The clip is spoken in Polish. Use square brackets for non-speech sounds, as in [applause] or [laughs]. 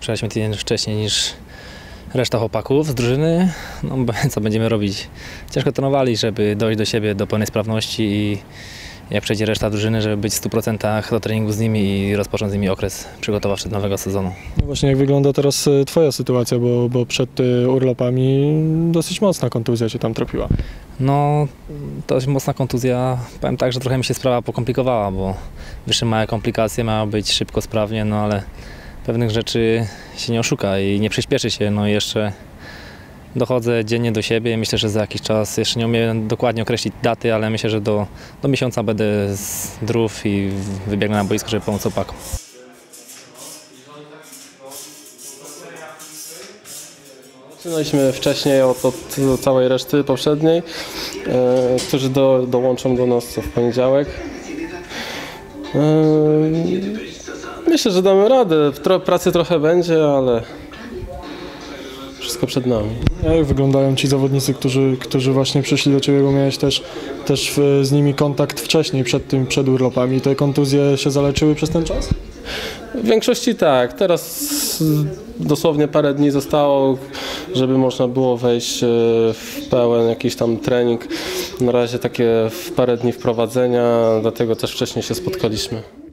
Przyjechaliśmy tydzień wcześniej niż reszta chłopaków z drużyny. No [laughs] co będziemy robić? Ciężko trenowali, żeby dojść do siebie, do pełnej sprawności i jak przejdzie reszta drużyny, żeby być w 100% do treningu z nimi i rozpocząć z nimi okres przygotowawczy do nowego sezonu. No właśnie jak wygląda teraz e, Twoja sytuacja, bo, bo przed e, urlopami dosyć mocna kontuzja Cię tam tropiła. No, dość mocna kontuzja. Powiem tak, że trochę mi się sprawa pokomplikowała, bo wyszły małe komplikacje, miało być szybko, sprawnie, no ale pewnych rzeczy się nie oszuka i nie przyspieszy się. No jeszcze dochodzę dziennie do siebie myślę, że za jakiś czas, jeszcze nie umiem dokładnie określić daty, ale myślę, że do, do miesiąca będę zdrów i wybiegnę na boisko, żeby pomóc chłopakom. Zaczynaliśmy wcześniej od, od całej reszty poprzedniej, e, którzy do, dołączą do nas w poniedziałek. E, myślę, że damy radę. Tro, pracy trochę będzie, ale wszystko przed nami. A Jak wyglądają ci zawodnicy, którzy, którzy właśnie przyszli do Ciebie, bo miałeś też, też e, z nimi kontakt wcześniej, przed tym, przed urlopami. Te kontuzje się zaleczyły przez ten czas? W większości tak. Teraz dosłownie parę dni zostało, żeby można było wejść e, w pełen jakiś tam trening. Na razie takie w parę dni wprowadzenia, dlatego też wcześniej się spotkaliśmy.